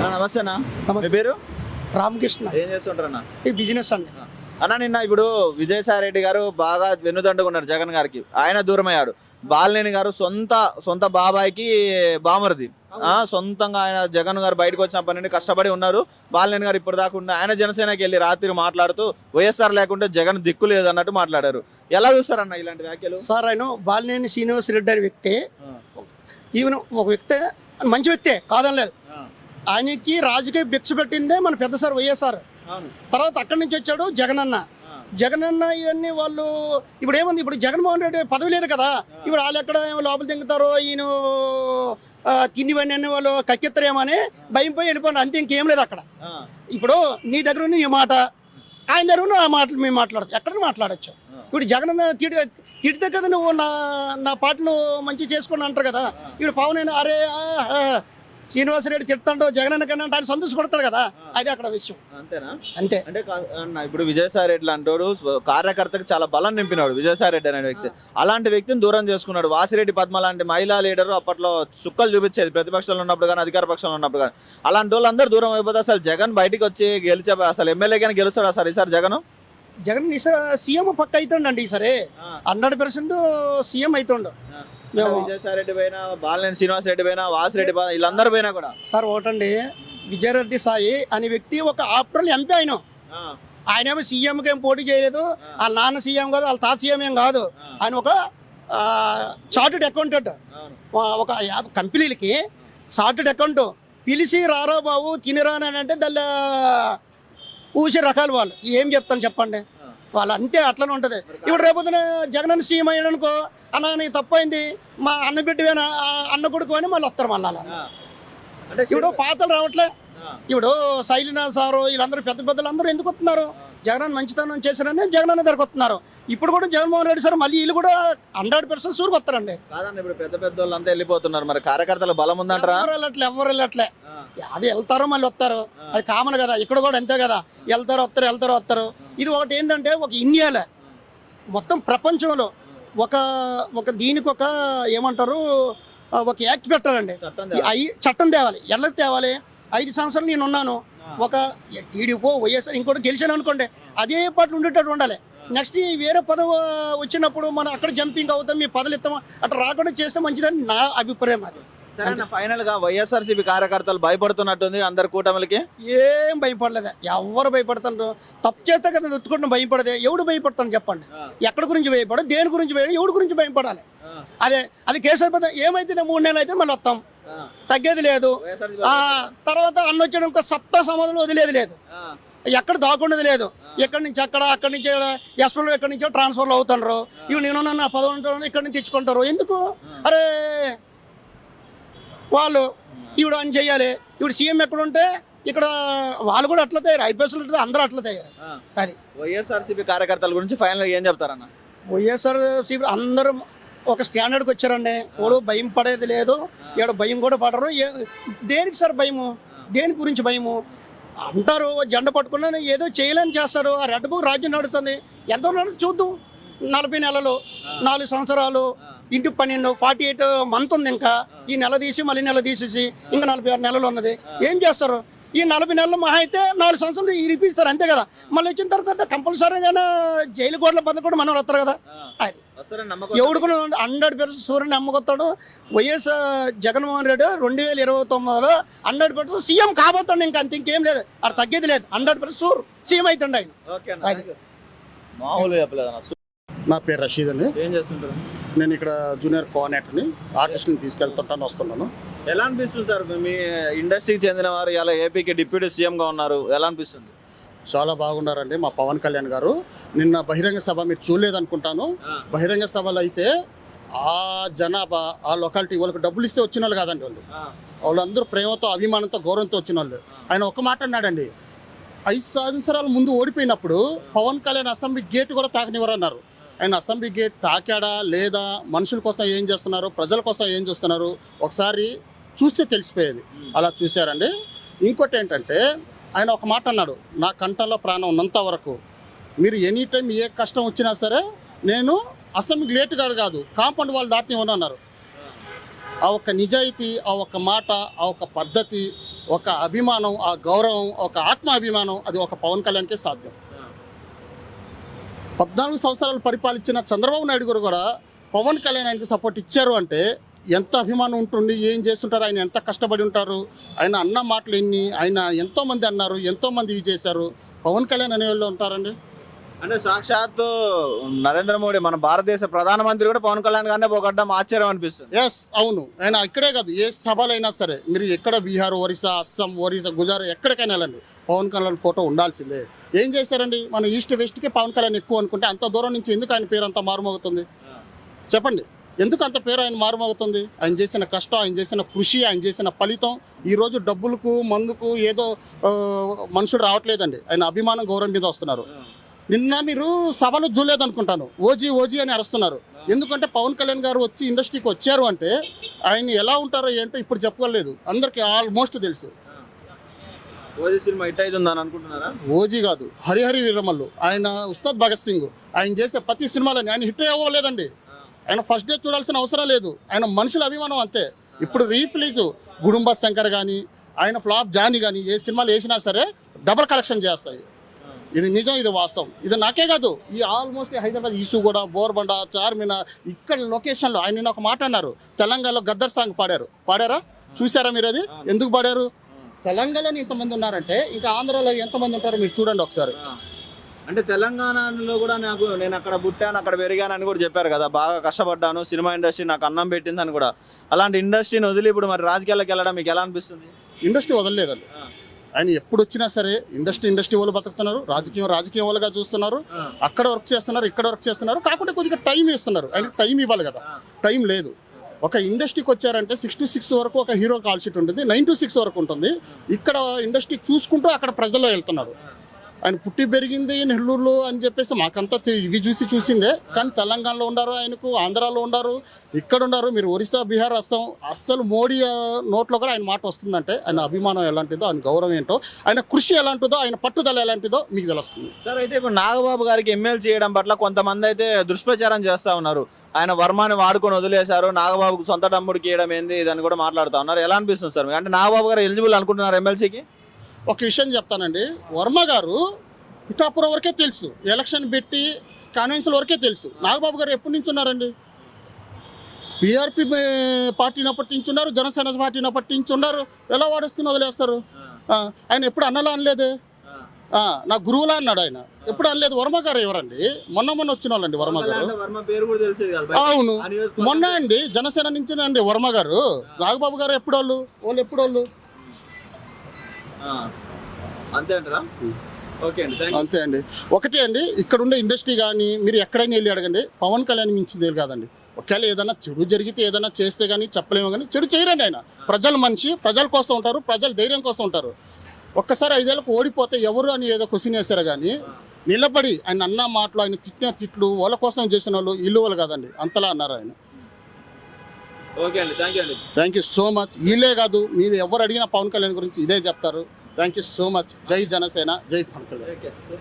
అన్న, నమస్తే అన్న. మీ పేరు? రామకృష్ణ. ఏం చేస్తుంటారన్న ఈ బిజినెస్ అండి. అన్న నిన్న ఇప్పుడు విజయసాయి రెడ్డి గారు బాగా వెన్నుదండుగా ఉన్నారు జగన్ గారికి. ఆయన దూరం అయ్యాడు బాలినేని గారు సొంత సొంత బాబాయికి బామర్ది. ఆ సొంతంగా ఆయన జగన్ గారు బయటకు వచ్చినప్పటి నుండి కష్టపడి ఉన్నారు. బాలినేని గారు ఇప్పుడు దాకా ఉన్న ఆయన జనసేనకి వెళ్ళి రాత్రి మాట్లాడుతూ వైఎస్ఆర్ లేకుంటే జగన్ దిక్కు లేదు అన్నట్టు మాట్లాడారు. ఎలా చూస్తారన్న ఇలాంటి వ్యాఖ్యలు? సార్ ఆయన బాలినేని శ్రీనివాస్ రెడ్డి అనే వ్యక్తి ఈవెన్ ఒక వ్యక్తి మంచి వ్యక్తే కాదని లేదు ఆయనకి రాజకీయ భిక్ష పెట్టిందే మన పెద్ద సార్ వైఎస్ఆర్. తర్వాత అక్కడి నుంచి వచ్చాడు జగనన్న. జగనన్న ఇవన్నీ వాళ్ళు ఇప్పుడు ఏముంది? ఇప్పుడు జగన్మోహన్ రెడ్డి పదవి లేదు కదా. ఇప్పుడు వాళ్ళు ఎక్కడ ఏమో లోపల దింగుతారో ఈయన తిండివన్నీ అన్ని వాళ్ళు కక్కెత్తరేమో అని భయం పోయి వెళ్ళిపోయిన అంతే ఇంకేం లేదు అక్కడ. ఇప్పుడు నీ దగ్గర ఉన్న నీ మాట. ఆయన దగ్గర ఉన్న ఆ మాటలు మేము మాట్లాడచ్చు. ఎక్కడ మాట్లాడచ్చు? ఇప్పుడు జగన్ అన్న తిడి తిడితే కదా నువ్వు నా నా పాటలు మంచి చేసుకుని అంటారు కదా. ఇప్పుడు పవన్ అయినా అరే శ్రీనివాసరెడ్డి తిడతాడు జగన్ కన్నా ఆయన సంతోషపడతాడు కదా. అది అక్కడ విషయం. అంతేనా? అంతే. అంటే ఇప్పుడు విజయసాయి రెడ్డి అంటాడు కార్యకర్తకు చాలా బలం నింపినాడు విజయసాయి రెడ్డి అనే వ్యక్తి. అలాంటి వ్యక్తిని దూరం చేసుకున్నాడు. వాసిరెడ్డి పద్మ లాంటి మహిళా లీడర్ అప్పట్లో చుక్కలు చూపించేది ప్రతిపక్షంలో ఉన్నప్పుడు కానీ అధికార పక్షంలో ఉన్నప్పుడు కానీ అలాంటి వాళ్ళందరూ దూరం అయిపోతే అసలు జగన్ బయటికి వచ్చి గెలిచే అసలు ఎమ్మెల్యే కానీ గెలుస్తాడు అసలు ఈసారి జగన్? జగన్ సీఎం పక్క అవుతుండండి సరే హండ్రెడ్ పర్సెంట్ సీఎం అవుతుండు మేము- విజయసాయి రెడ్డి పైన బాలినేని శ్రీనివాస్ రెడ్డి పైన వాసిరెడ్డి పైన వీళ్ళందరూ పైన కూడా. సార్ ఒకటండి విజయరెడ్డి సాయి అనే వ్యక్తి ఒక ఆఫ్టర్ ఎంపీ ఆయన. ఆయనేమో సీఎంకి ఏం పోటీ చేయలేదు. వాళ్ళ నాన్న సీఎం కాదు వాళ్ళ తాత సీఎం ఏం కాదు. ఆయన ఒక చార్టెడ్ అకౌంటెంట్. ఒక కంపెనీలకి చార్టెడ్ అకౌంట్. పిలిచి రారా బాబు తినిరా అని అంటే దాని ఊసి రకాలు వాళ్ళు. ఏం చెప్తాను చెప్పండి? వాళ్ళు అంతే అట్లనే ఉంటుంది. ఇప్పుడు రేపొద్దున జగన్ సీఎం అయ్యాడు అనుకో అన్న నీ తప్పైంది. మా అన్న బిడ్డవేనా ఆ అన్న కొడుకు అని మళ్ళీ వస్తారు మళ్ళీ ఇప్పుడు పాతలు రావట్లే. ఇప్పుడు శైలినాథ్ సారు వీళ్ళందరూ పెద్ద పెద్దలు అందరూ ఎందుకు వస్తున్నారు? జగన్ మంచితనం చేశారని జగన్ అన్న దగ్గరకు వస్తున్నారు. ఇప్పుడు కూడా జగన్మోహన్ రెడ్డి సార్ మళ్ళీ వీళ్ళు కూడా హండ్రెడ్ పర్సెంట్ సూరుకు వస్తారండి కాదండి ఇప్పుడు పెద్ద పెద్ద వాళ్ళంతా వెళ్ళిపోతున్నారు. మరి కార్యకర్తల బలం ఉందంటారా? ఎవరు వెళ్ళట్లే ఎవరు వెళ్ళట్లే. అది వెళ్తారో మళ్ళీ వస్తారు. అది కామన్ కదా ఇక్కడ కూడా అంతే కదా. వెళ్తారు వస్తారు వెళ్తారు వస్తారు. ఇది ఒకటి ఏంటంటే ఒక ఇండియాలో మొత్తం ప్రపంచంలో ఒక ఒక దీనికి ఒక ఏమంటారు ఒక యాక్ట్ పెట్టాలండి. ఐ- చట్టం తేవాలి. ఎలా తేవాలి? ఐదు సంవత్సరాలు నేను ఉన్నాను ఒక టీడీపో వైఎస్ఆర్ ఇంకోటి గెలిచాను అనుకోండి అదే పాటలు ఉండేటట్టు ఉండాలి. నెక్స్ట్ ఈ వేరే పదవి వచ్చినప్పుడు మనం అక్కడ జంపింగ్ అవుతాం మీ పదవులు ఇస్తాం అట్లా రాకుండా చేస్తే మంచిదని నా అభిప్రాయం అది. సరే ఫైనల్గా వైఎస్ఆర్సీపీ కార్యకర్తలు భయపడుతున్నట్టుంది అందరు కూటమిలకి? ఏం భయపడలేదు. ఎవరు భయపడతారు? తప్పు చేస్తే కదా ఎత్తుకుంటున్న భయపడదే. ఎవడు భయపడతాను చెప్పండి? ఎక్కడి గురించి భయపడ దేని గురించి భయపడ ఎవడి గురించి భయపడాలి? అదే అది కేసు అయిపోతే ఏమైతే మూడు నెలలు అయితే మళ్ళీ వస్తాం. తగ్గేది లేదు. ఆ తర్వాత అన్న వచ్చాడు ఇంకా సప్తా సమాధానం వదిలేదు లేదు. ఎక్కడ దాకుండేది లేదు. ఎక్కడి నుంచి అక్కడ అక్కడి నుంచి ఎస్పీలో ఎక్కడి నుంచో ట్రాన్స్ఫర్లు అవుతున్నారు ఇవి నేను నా పదవి ఉంటాను ఇక్కడి నుంచి తెచ్చుకుంటారు. ఎందుకు? అరే వాళ్ళు ఇవిడు అని చెయ్యాలి. ఇప్పుడు సీఎం ఎక్కడ ఉంటే ఇక్కడ వాళ్ళు కూడా అట్లా తయారు ఐపీఎస్లు అందరూ అట్లా తయారు అది. వైఎస్ఆర్సీపీ కార్యకర్తల గురించి ఫైనల్ ఏం చెప్తారన్న? వైఎస్ఆర్ అందరూ ఒక స్టాండర్డ్కి వచ్చారండి. ఎవడు భయం పడేది లేదు. ఇక్కడ భయం కూడా పడరు. ఏ- దేనికి సార్ భయము? దేని గురించి భయము? అంటారు జెండా పట్టుకున్న ఏదో చేయలేని చేస్తారు. ఆ రెడ్ బుక్ రాజ్యం నడుస్తుంది ఎంతో నడు చూద్దాం. నలభై నెలలు నాలుగు సంవత్సరాలు ఇంటికి పన్నెండు ఫార్టీ ఎయిట్ మంత్ ఉంది ఇంకా. ఈ నెల తీసి మళ్ళీ నెల తీసేసి ఇంకా నలభై ఆరు నెలలు ఉన్నది. ఏం చేస్తారు? ఈ నలభై నెలలు మహా అయితే నాలుగు సంవత్సరాలు ఇరిపిస్తారు అంతే కదా. మళ్ళీ వచ్చిన తర్వాత కంపల్సరీగా జైలు గోడల బదులు కూడా మనం వస్తారు కదా. అది. వస్తారని నమ్మకం ఎవడు కూడా హండ్రెడ్ పర్సెంట్ సూర్యుని నమ్మకొస్తాడు వైఎస్ జగన్మోహన్ రెడ్డి రెండు వేల ఇరవై తొమ్మిదిలో హండ్రెడ్ పర్సెంట్ సీఎం కాబోతాడు ఇంకా అంత ఇంకేం లేదు. అది తగ్గేది లేదు. హండ్రెడ్ పర్సెంట్ సూర్ సీఎం అవుతుండ ఆయన. నా పేరు రషీద్ అండి ఏం చేస్తుంటారు? నేను ఇక్కడ జూనియర్ కోఆర్డినేటర్ని ఆర్టిస్ట్ని తీసుకెళ్తుంటాను వస్తున్నాను ఎలా అనిపిస్తుంది సార్? మీ ఇండస్ట్రీకి చెందిన వారు ఇలా ఏపీకి డిప్యూటీ సీఎం గా ఉన్నారు ఎలా అనిపిస్తుంది? చాలా బాగున్నారండి మా పవన్ కళ్యాణ్ గారు. నిన్న బహిరంగ సభ మీరు చూడలేదనుకుంటాను. బహిరంగ సభలో అయితే ఆ జనాభా ఆ లొకాలిటీ వాళ్ళకి డబ్బులు ఇస్తే వచ్చిన వాళ్ళు కాదండి వాళ్ళు. వాళ్ళందరూ ప్రేమతో అభిమానంతో గౌరవంతో వచ్చిన వాళ్ళు. ఆయన ఒక మాట అన్నాడండి ఐదు సంవత్సరాల ముందు ఓడిపోయినప్పుడు పవన్ కళ్యాణ్ అసెంబ్లీ గేట్ కూడా తాకనివ్వరు ఆయన అసెంబ్లీ గేట్ తాకాడా లేదా మనుషుల కోసం ఏం చేస్తున్నారు? ప్రజల కోసం ఏం చేస్తున్నారు? ఒకసారి చూస్తే తెలిసిపోయేది. అలా చూశారండి. ఇంకోటి ఏంటంటే ఆయన ఒక మాట అన్నాడు నా కంఠంలో ప్రాణం ఉన్నంత వరకు మీరు ఎనీ టైం ఏ కష్టం వచ్చినా సరే నేను అసెంబ్లీ లేట్ గారు కాదు కాంపౌండ్ వాళ్ళు దాటిని అన్నారు. ఆ ఒక్క నిజాయితీ ఆ ఒక్క మాట ఆ ఒక్క పద్ధతి ఒక అభిమానం ఆ గౌరవం ఒక ఆత్మాభిమానం అది ఒక పవన్ కళ్యాణ్కే సాధ్యం. పద్నాలుగు సంవత్సరాలు పరిపాలించిన చంద్రబాబు నాయుడు గారు కూడా పవన్ కళ్యాణ్ ఆయనకు సపోర్ట్ ఇచ్చారు అంటే ఎంత అభిమానం ఉంటుంది ఏం చేస్తుంటారు ఆయన ఎంత కష్టపడి ఉంటారు ఆయన అన్న మాటలు ఎన్ని ఆయన ఎంతో మంది అన్నారు ఎంతో మంది ఇవి చేశారు. పవన్ కళ్యాణ్ అనే వాళ్ళు ఉంటారండి. అంటే సాక్షాత్ నరేంద్ర మోడీ మన భారతదేశ ప్రధానమంత్రి కూడా పవన్ కళ్యాణ్ గారినే పోగొట్టడం ఆశ్చర్యం అనిపిస్తుంది. ఎస్ అవును. ఆయన ఇక్కడే కాదు ఏ సభలైనా సరే. మీరు ఎక్కడ బీహార్ ఒరిస్సా అస్సాం ఒరిస్సా గుజరాత్ ఎక్కడికైనా వెళ్ళండి. పవన్ కళ్యాణ్ ఫోటో ఉండాల్సిందే. ఏం చేశారండి మన ఈస్ట్ వెస్ట్కి పవన్ కళ్యాణ్ ఎక్కువ అనుకుంటే అంత దూరం నుంచి ఎందుకు ఆయన పేరు అంత మారుమోగుతుంది? చెప్పండి. ఎందుకు అంత పేరు ఆయన మారుమోగుతుంది? ఆయన చేసిన కష్టం ఆయన చేసిన కృషి ఆయన చేసిన ఫలితం ఈరోజు డబ్బులకు మందుకు ఏదో మనుషులు రావట్లేదండి. ఆయన అభిమానం గౌరవం మీద వస్తున్నారు. నిన్న మీరు సభలు చూడలేదు అనుకుంటాను ఓజీ ఓజీ అని అరుస్తున్నారు. ఎందుకంటే పవన్ కళ్యాణ్ గారు వచ్చి ఇండస్ట్రీకి వచ్చారు అంటే ఆయన ఎలా ఉంటారో ఏంటో ఇప్పుడు చెప్పగలేదు అందరికీ ఆల్మోస్ట్ తెలుసు. ఓజీ సినిమా హిట్ అవుతుందని అనుకుంటున్నారా? ఓజీ కాదు హరిహరి వీరమల్లు. ఆయన ఉస్తాద్ భగత్ సింగ్. ఆయన చేసే ప్రతి సినిమాలని ఆయన హిట్ అవ్వలేదండి. ఆయన ఫస్ట్ డే చూడాల్సిన అవసరం లేదు. ఆయన మనుషుల అభిమానం అంతే. ఇప్పుడు రీఫిలీజ్ గుడుంబ శంకర్ కానీ ఆయన ఫ్లాప్ జానీ కానీ ఏ సినిమాలు వేసినా సరే డబల్ కలెక్షన్ చేస్తాయి. ఇది నిజం ఇది వాస్తవం. ఇది నాకే కాదు. ఈ ఆల్మోస్ట్ హైదరాబాద్ ఈసు కూడా బోర్బండ చార్మినార్ ఇక్కడ లొకేషన్లో ఆయన నిన్న ఒక మాట అన్నారు. తెలంగాణలో గద్దర్ సాంగ్ పాడారు. పాడారా? చూసారా మీరు అది? ఎందుకు పాడారు? తెలంగాణలో ఇంతమంది ఉన్నారంటే ఇంకా ఆంధ్రాలో ఎంతమంది ఉంటారో మీరు చూడండి ఒకసారి. అంటే తెలంగాణలో కూడా నాకు నేను అక్కడ పుట్టాను అక్కడ పెరిగాను అని కూడా చెప్పారు కదా. బాగా కష్టపడ్డాను సినిమా ఇండస్ట్రీ నాకు అన్నం పెట్టింది అని కూడా. అలాంటి ఇండస్ట్రీని వదిలి ఇప్పుడు మరి రాజకీయాలకు వెళ్ళడం మీకు ఎలా అనిపిస్తుంది? ఇండస్ట్రీ వదలలేదండి. ఆయన ఎప్పుడు వచ్చినా సరే ఇండస్ట్రీ ఇండస్ట్రీ వాళ్ళు బతుకుతున్నారు. రాజకీయం రాజకీయం వాళ్ళుగా చూస్తున్నారు. అక్కడ వర్క్ చేస్తున్నారు ఇక్కడ వర్క్ చేస్తున్నారు. కాకుంటే కొద్దిగా టైం ఇస్తున్నారు ఆయనకి టైం ఇవ్వాలి కదా. టైం లేదు. ఒక ఇండస్ట్రీకి వచ్చారంటే సిక్స్ టు సిక్స్ వరకు ఒక హీరో కాల్ షీట్ ఉంటుంది నైన్ టు సిక్స్ వరకు ఉంటుంది. ఇక్కడ ఇండస్ట్రీ చూసుకుంటూ అక్కడ ప్రజల్లో వెళ్తున్నాడు ఆయన పుట్టి పెరిగింది నెల్లూరులో అని చెప్పేసి మాకంతా ఇవి చూసి చూసిందే. కానీ తెలంగాణలో ఉండారు ఆయనకు ఆంధ్రాలో ఉండారు ఇక్కడ ఉండారు. మీరు ఒరిస్సా బీహార్ అస్సాం అస్సలు మోడీ నోట్లో కూడా ఆయన మాట వస్తుందంటే ఆయన అభిమానం ఎలాంటిదో ఆయన గౌరవం ఏంటో ఆయన కృషి ఎలాంటిదో ఆయన పట్టుదల ఎలాంటిదో మీకు తెలుస్తుంది. సార్ అయితే ఇప్పుడు నాగబాబు గారికి ఎమ్మెల్యే చేయడం పట్ల కొంతమంది అయితే దుష్ప్రచారం చేస్తా ఉన్నారు. ఆయన వర్మాని వాడుకొని వదిలేశారు నాగబాబుకు సొంత తమ్ముడికి ఇవ్వడం ఏంది ఇదని కూడా మాట్లాడుతా ఉన్నారు. ఎలా అనిపిస్తుంది సార్? అంటే నాగబాబు గారు ఎలిజిబుల్ అనుకుంటున్నారు ఎమ్మెల్సీకి? ఒక విషయం చెప్తానండి. వర్మ గారు పిఠాపురం వరకే తెలుసు. ఎలక్షన్ పెట్టి కాన్వెన్షన్ వరకే తెలుసు. నాగబాబు గారు ఎప్పటి నుంచి ఉన్నారండి? పిఆర్పి పార్టీని పట్టించున్నారు జనసేన పార్టీని పట్టించున్నారు ఎలా వాడేసుకుని వదిలేస్తారు? ఆయన ఎప్పుడు అన్నలా అనలేదే? నా గురువులా అన్నాడు ఆయన. ఎప్పుడు అనలేదు. వర్మ గారు ఎవరండి? మొన్న మొన్న వచ్చిన వాళ్ళండి వర్మ గారు. అవును. మొన్న అండి జనసేన నుంచి అండి వర్మ గారు. నాగబాబు గారు ఎప్పుడు వాళ్ళు వాళ్ళు ఎప్పుడు వాళ్ళు. అంతే అంటారా? ఓకే అండి అంతే అండి. ఒకటే అండి ఇక్కడ ఉండే ఇండస్ట్రీ కానీ మీరు ఎక్కడైనా వెళ్ళి అడగండి. పవన్ కళ్యాణ్ మించింది కాదండి. ఒకవేళ ఏదైనా చెడు జరిగితే ఏదైనా చేస్తే కానీ చెప్పలేము కానీ చెడు చేయరండి ఆయన. ప్రజల మనిషి ప్రజల కోసం ఉంటారు ప్రజల ధైర్యం కోసం ఉంటారు. ఒక్కసారి ఐదేళ్ళకు ఓడిపోతే ఎవరు అని ఏదో క్వశ్చన్ వేశారు కానీ నిలబడి ఆయన అన్న మాటలు ఆయన తిట్టిన తిట్లు వాళ్ళ కోసం చేసిన వాళ్ళు ఇల్లు వాళ్ళు కాదండి. అంతలా అన్నారు ఆయన. ఓకే అండి థ్యాంక్ యూ అండి. Thank you so much. వీళ్ళే కాదు మీరు ఎవరు అడిగినా పవన్ కళ్యాణ్ గురించి ఇదే చెప్తారు. Thank you so much. జై జనసేన జై పవన్ కళ్యాణ్.